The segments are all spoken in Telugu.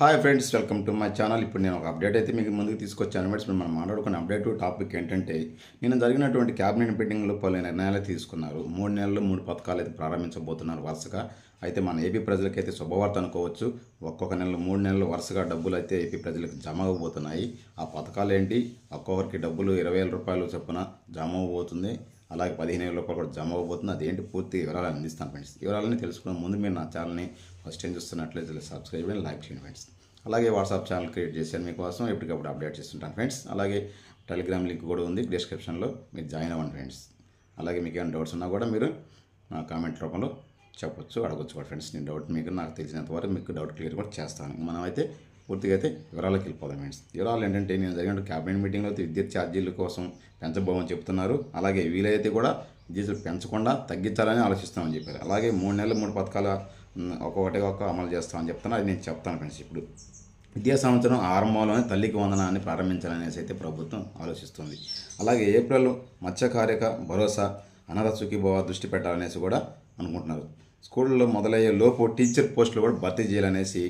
Hi friends welcome to my channel ఇప్పుడు నేను ఒక అప్డేట్ అయితే మీకు ముందుకు తీసుకొచ్చాను. ఫ్రెండ్స్ మనం మాట్లాడుకున్న అప్డేట్ టాపిక్ ఏంటంటే నేను జరిగినటువంటి క్యాబినెట్ మీటింగ్లో పలు నిర్ణయాలు తీసుకున్నారు. మూడు నెలలు మూడు పథకాలు అయితే ప్రారంభించబోతున్నారు వరుసగా. అయితే మన ఏపీ ప్రజలకైతే శుభవార్త అనుకోవచ్చు. ఒక్కొక్క నెల మూడు నెలలు వరుసగా డబ్బులు అయితే ఏపీ ప్రజలకు జమ అవ్వబోతున్నాయి ఆ పథకాలు ఏంటి? ఒక్కొక్కరికి డబ్బులు ఇరవై వేల రూపాయలు చొప్పున జమ అవ్వబోతుంది అలాగే పదిహేను వేల రూపాయలు కూడా జమ అవ్వబోతుంది. అదేంటి? పూర్తి వివరాలు అందిస్తాను ఫ్రెండ్స్. వివరాలని తెలుసుకునే ముందు మీరు నా ఛానల్ని ఫస్ట్ టైం చూస్తున్నట్లయితే సబ్స్క్రైబ్ చేయండి లైక్ చేయండి ఫ్రెండ్స్. అలాగే వాట్సాప్ ఛానల్ క్రియేట్ చేశాను మీకోసం. ఎప్పటికప్పుడు అప్డేట్ చేస్తుంటాను ఫ్రెండ్స్. అలాగే టెలిగ్రామ్ లింక్ కూడా ఉంది డిస్క్రిప్షన్లో. మీరు జాయిన్ అవ్వండి ఫ్రెండ్స్. అలాగే మీకు ఏమైనా డౌట్స్ ఉన్నా కూడా మీరు నా కామెంట్ రూపంలో చెప్పొచ్చు అడగొచ్చు కూడా ఫ్రెండ్స్. నేను డౌట్ మీకు నాకు తెలిసినంత వరకు మీకు డౌట్ క్లియర్ కూడా చేస్తాను. మనమైతే పూర్తిగా అయితే వివరాలకు వెళ్ళిపోదాం ఫ్రెండ్స్ వివరాలు ఏంటంటే నేను జరిగిన క్యాబినెట్ మీటింగ్లో అయితే విద్యుత్ ఛార్జీల కోసం పెంచబోమని చెప్తున్నారు. అలాగే వీలైతే కూడా విద్యుత్ పెంచకుండా తగ్గించాలని ఆలోచిస్తామని చెప్పారు. అలాగే మూడు నెలలు మూడు పథకాలు ఒక్కొక్కటి ఒక్క అమలు చేస్తామని చెప్తాను అది నేను చెప్తాను ఫ్రెండ్స్ ఇప్పుడు. విద్యా సంవత్సరం ఆరంభంలోనే తల్లికి వందనాన్ని ప్రారంభించాలనేసి అయితే ప్రభుత్వం ఆలోచిస్తుంది. అలాగే ఏప్రిల్ మత్స్యకారిక భరోసా అనాథ సుఖీభవ దృష్టి పెట్టాలనేసి కూడా అనుకుంటున్నారు. స్కూళ్ళలో మొదలయ్యే లోపు టీచర్ పోస్టులు కూడా భర్తీ చేయాలనేసి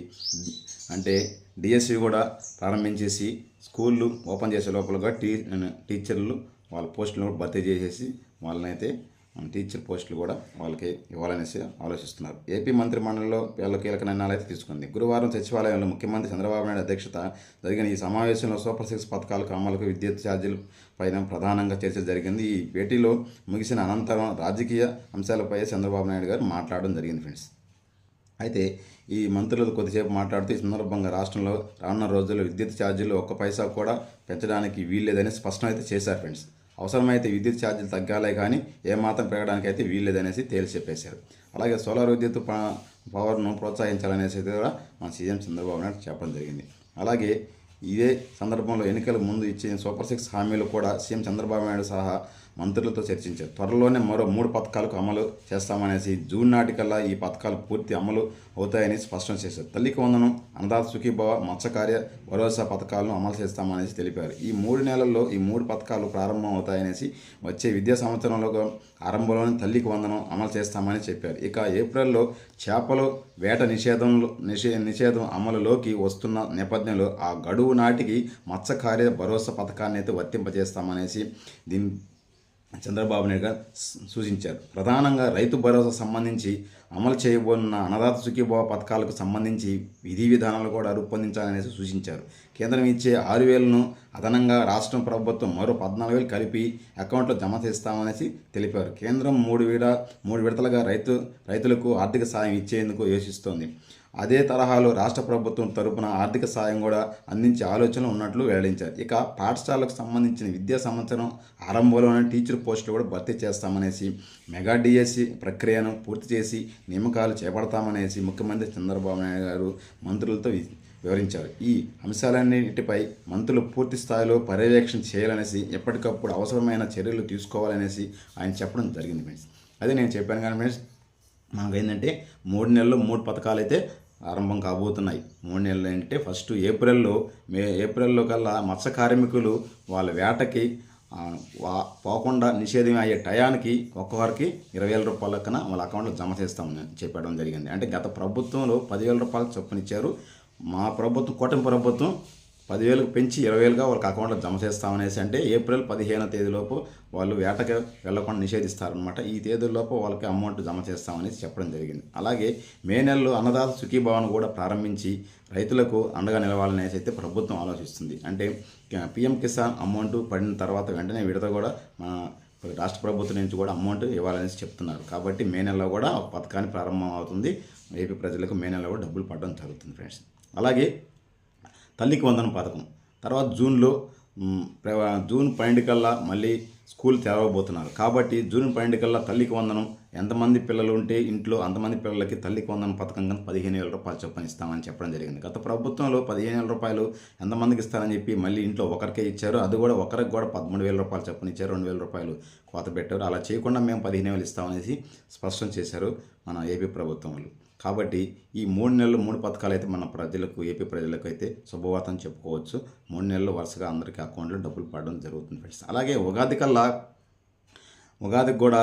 అంటే డిఎస్సి కూడా ప్రారంభించేసి స్కూళ్ళు ఓపెన్ చేసే లోపలగా టీ టీచర్లు వాళ్ళ పోస్టులను కూడా భర్తీ చేసేసి వాళ్ళనైతే టీచర్ పోస్టులు కూడా వాళ్ళకి ఇవ్వాలనేసి ఆలోచిస్తున్నారు. ఏపీ మంత్రి మండలిలో వీళ్ళ కీలక నిర్ణయాలు అయితే తీసుకుంది. గురువారం సచివాలయంలో ముఖ్యమంత్రి చంద్రబాబు నాయుడు అధ్యక్షత జరిగిన ఈ సమావేశంలో సూపర్ సిక్స్ పథకాల కామాలకు విద్యుత్ ఛార్జీల పైన ప్రధానంగా చర్చ జరిగింది. ఈ భేటీలో ముగిసిన అనంతరం రాజకీయ అంశాలపై చంద్రబాబు నాయుడు గారు మాట్లాడడం జరిగింది ఫ్రెండ్స్. అయితే ఈ మంత్రులు కొద్దిసేపు మాట్లాడుతూ ఈ సందర్భంగా రాష్ట్రంలో రానున్న రోజుల్లో విద్యుత్ ఛార్జీలు ఒక్క పైసా కూడా పెంచడానికి వీల్లేదని స్పష్టం అయితే చేశారు ఫ్రెండ్స్. అవసరమైతే విద్యుత్ ఛార్జీలు తగ్గాలే కానీ ఏమాత్రం పెరగడానికి అయితే వీల్లేదనేసి తేల్చి చెప్పేశారు అలాగే సోలార్ విద్యుత్ పవర్ను ప్రోత్సహించాలనేసి అయితే కూడా మన సీఎం చంద్రబాబు నాయుడు చెప్పడం జరిగింది. అలాగే ఇదే సందర్భంలో ఎన్నికల ముందు ఇచ్చిన సూపర్ సిక్స్ హామీలు కూడా సీఎం చంద్రబాబు నాయుడు సహా మంత్రులతో చర్చించారు. త్వరలోనే మరో మూడు పథకాలకు అమలు చేస్తామనేసి జూన్ నాటికల్లా ఈ పథకాలు పూర్తి అమలు అవుతాయని స్పష్టం చేశారు. తల్లికి వందనం అన్నదాత సుఖీభవ మత్స్యకార్య భరోసా పథకాలను అమలు చేస్తామనేసి తెలిపారు. ఈ మూడు నెలల్లో ఈ మూడు పథకాలు ప్రారంభం అవుతాయనేసి వచ్చే విద్యా సంవత్సరంలో ఆరంభంలోనే తల్లికి వందనం అమలు చేస్తామని చెప్పారు. ఇక ఏప్రిల్లో చేపలు వేట నిషేధంలో నిషే నిషేధం అమలులోకి వస్తున్న నేపథ్యంలో ఆ గడువు నాటికి మత్స్యకార్య భరోసా పథకాన్ని అయితే వర్తింపజేస్తామనేసి దీని చంద్రబాబు నాయుడు గారు సూచించారు. ప్రధానంగా రైతు భరోసా సంబంధించి అమలు చేయబోనున్న అన్నదాత సుఖీభావ పథకాలకు సంబంధించి విధి విధానాలు కూడా రూపొందించాలనేసి సూచించారు. కేంద్రం ఇచ్చే ఆరు వేలను అదనంగా రాష్ట్రం ప్రభుత్వం మరో పద్నాలుగు వేలు కలిపి అకౌంట్లో జమ చేస్తామనేసి తెలిపారు. కేంద్రం మూడు విడ మూడు విడతలుగా రైతు రైతులకు ఆర్థిక సాయం ఇచ్చేందుకు యోచిస్తోంది. అదే తరహాలో రాష్ట్ర ప్రభుత్వం తరపున ఆర్థిక సాయం కూడా అందించే ఆలోచనలు ఉన్నట్లు వెల్లడించారు. ఇక పాఠశాలకు సంబంధించిన విద్యా సంవత్సరం ఆరంభంలోనే టీచర్ పోస్టులు కూడా భర్తీ చేస్తామనేసి మెగా డిఎస్సి ప్రక్రియను పూర్తి చేసి నియామకాలు చేపడతామనేసి ముఖ్యమంత్రి చంద్రబాబు నాయుడు గారు మంత్రులతో వివరించారు. ఈ అంశాలన్నిటిపై మంత్రులు పూర్తి స్థాయిలో పర్యవేక్షణ చేయాలనేసి ఎప్పటికప్పుడు అవసరమైన చర్యలు తీసుకోవాలనేసి ఆయన చెప్పడం జరిగింది. ఫ్రెండ్స్ అదే నేను చెప్పాను కానీ ఫ్రెండ్స్ మనకు ఏంటంటే మూడు నెలలు మూడు పథకాలు అయితే ఆరంభం కాబోతున్నాయి. మూడు నెలలు అంటే ఫస్ట్ ఏప్రిల్లో మే ఏప్రిల్లో కల్లా మత్స్య కార్మికులు వాళ్ళ వేటకి పోకుండా నిషేధం అయ్యే టయానికి ఒక్కొక్కరికి ఇరవై వేల రూపాయల కన్నా వాళ్ళ అకౌంట్లో జమ చేస్తామని చెప్పడం జరిగింది. అంటే గత ప్రభుత్వంలో పదివేల రూపాయలు చొప్పున ఇచ్చారు. మా ప్రభుత్వం కూటమి ప్రభుత్వం పదివేలకు పెంచి ఇరవై వేలుగా వాళ్ళకి అకౌంట్లో జమ చేస్తామనేసి అంటే ఏప్రిల్ పదిహేనో తేదీలోపు వాళ్ళు వేటకి వెళ్ళకుండా నిషేధిస్తారనమాట ఈ తేదీలోపు వాళ్ళకి అమౌంట్ జమ చేస్తామనేసి చెప్పడం జరిగింది. అలాగే మే నెలలో అన్నదాత సుఖీభవన్ కూడా ప్రారంభించి రైతులకు అండగా నిలవాలనేసి అయితే ప్రభుత్వం ఆలోచిస్తుంది. అంటే పిఎం కిసాన్ అమౌంట్ పడిన తర్వాత వెంటనే విడత కూడా మన రాష్ట్ర ప్రభుత్వం నుంచి కూడా అమౌంట్ ఇవ్వాలనేసి చెప్తున్నారు. కాబట్టి మే నెలలో కూడా ఒక పథకాన్ని ప్రారంభం అవుతుంది ఏపీ ప్రజలకు మే నెలలో కూడా డబ్బులు పడడం జరుగుతుంది ఫ్రెండ్స్. అలాగే తల్లికి వందనం పథకం తర్వాత జూన్లో ప్ర- జూన్ పన్నెండు కల్లా మళ్ళీ స్కూల్ తెరవబోతున్నారు. కాబట్టి జూన్ పన్నెండు కల్లా తల్లికి వందనం ఎంతమంది పిల్లలు ఉంటే ఇంట్లో అంతమంది పిల్లలకి తల్లికి వందనం పథకం కింద పదిహేను వేల రూపాయలు చొప్పున ఇస్తామని చెప్పడం జరిగింది. గత ప్రభుత్వంలో పదిహేను వేల రూపాయలు ఎంతమందికి ఇస్తారని చెప్పి మళ్ళీ ఇంట్లో ఒకరికే ఇచ్చారు. అది కూడా ఒకరికి కూడా పదమూడు వేల రూపాయలు చొప్పున ఇచ్చారు. రెండు వేల రూపాయలు కోత పెట్టారు. అలా చేయకుండా మేము పదిహేను వేలు ఇస్తామనేసి స్పష్టం చేశారు మన ఏపీ ప్రభుత్వం వాళ్ళు. కాబట్టి ఈ మూడు నెలలు మూడు పథకాలు అయితే మన ప్రజలకు ఏపీ ప్రజలకు అయితే శుభవార్తను చెప్పుకోవచ్చు. మూడు నెలలు వరుసగా అందరికీ అకౌంట్లో డబ్బులు పడడం జరుగుతుంది ఫ్రెండ్స్. అలాగే ఉగాది కల్లా ఉగాదికి కూడా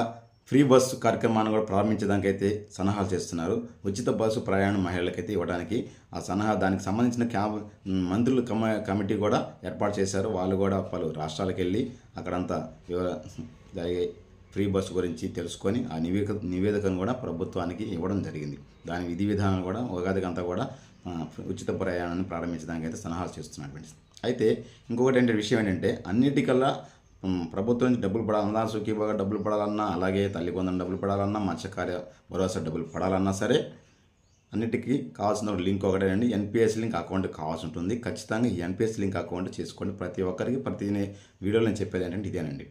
ఫ్రీ బస్సు కార్యక్రమాన్ని కూడా ప్రారంభించడానికి అయితే సలహాలు చేస్తున్నారు. ఉచిత బస్సు ప్రయాణం మహిళలకైతే ఇవ్వడానికి ఆ సలహా దానికి సంబంధించిన క్యాబ్ మంత్రులు కమ కమిటీ కూడా ఏర్పాటు చేశారు. వాళ్ళు కూడా పలు రాష్ట్రాలకు వెళ్ళి అక్కడంతా వివర జరిగే ఫ్రీ బస్సు గురించి తెలుసుకొని ఆ నివేదిక నివేదికను కూడా ప్రభుత్వానికి ఇవ్వడం జరిగింది. దాని విధి విధానాలు కూడా ఉగాదికంతా కూడా ఉచిత ప్రయాణాన్ని ప్రారంభించడానికి అయితే సలహాలు చేస్తున్నటువంటి అయితే ఇంకొకటి ఏంటంటే విషయం ఏంటంటే అన్నిటికల్లా ప్రభుత్వం నుంచి డబ్బులు పడాలన్నా సుఖీబాగా డబ్బులు పడాలన్నా అలాగే తల్లి కొందరు డబ్బులు పడాలన్నా మత్స్యకార్య భరోసా డబ్బులు పడాలన్నా సరే అన్నిటికీ కావాల్సిన లింక్ ఒకటేనండి ఎన్పిఎస్ లింక్ అకౌంట్ కావాల్సి ఉంటుంది. ఖచ్చితంగా ఈ ఎన్పిఎస్ లింక్ అకౌంట్ చేసుకోండి. ప్రతి ఒక్కరికి ప్రతి వీడియోలో నేను చెప్పేది ఏంటంటే ఇదేనండి.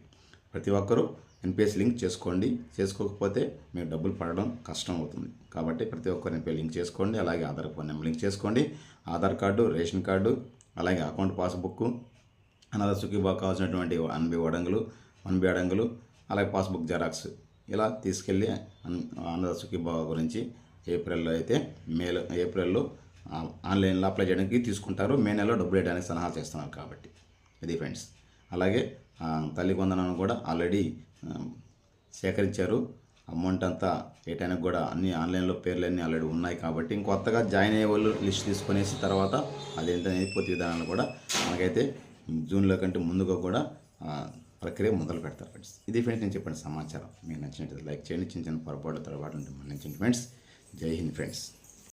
ప్రతి ఒక్కరూ ఎన్పిఎస్ లింక్ చేసుకోండి. చేసుకోకపోతే మీకు డబ్బులు పడడం కష్టం అవుతుంది కాబట్టి ప్రతి ఒక్కరు ఎన్పిఎస్ లింక్ చేసుకోండి. అలాగే ఆధార్ ఫోన్ నెంబర్ లింక్ చేసుకోండి. ఆధార్ కార్డు రేషన్ కార్డు అలాగే అకౌంట్ పాస్బుక్ అనాథ సుఖీబా కావాల్సినటువంటి అన్బి వడంగులు అన్బి అడంగులు అలాగే పాస్బుక్ జెరాక్స్ ఇలా తీసుకెళ్ళి అన్- అనాథ సుఖీబా గురించి ఏప్రిల్లో అయితే మేలో ఏప్రిల్లో ఆన్లైన్లో అప్లై చేయడానికి తీసుకుంటారు. మే నెలలో డబ్బులు వేయడానికి సలహా చేస్తున్నారు కాబట్టి. ఇది ఫ్రెండ్స్. అలాగే తల్లి కొందనాన్ని కూడా ఆల్రెడీ సేకరించారు. అమౌంట్ అంతా వేయటానికి కూడా అన్ని ఆన్లైన్లో పేర్లు అన్నీ ఆల్రెడీ ఉన్నాయి కాబట్టి ఇంకొత్తగా జాయిన్ అయ్యే వాళ్ళు లిస్ట్ తీసుకునేసి తర్వాత అదేంటనేది పూర్తి విధానాలు కూడా మనకైతే జూన్లో కంటే ముందుగా కూడా ప్రక్రియ మొదలు పెడతారు ఫ్రెండ్స్. ఇది ఫ్రెండ్స్ నేను చెప్పిన సమాచారం. మీకు నచ్చినట్టు లైక్ చేయండి. చిన్న చిన్న పొరపాటు తరపాటు ఉంటే మన్నించండి ఫ్రెండ్స్. జై హింద్ ఫ్రెండ్స్.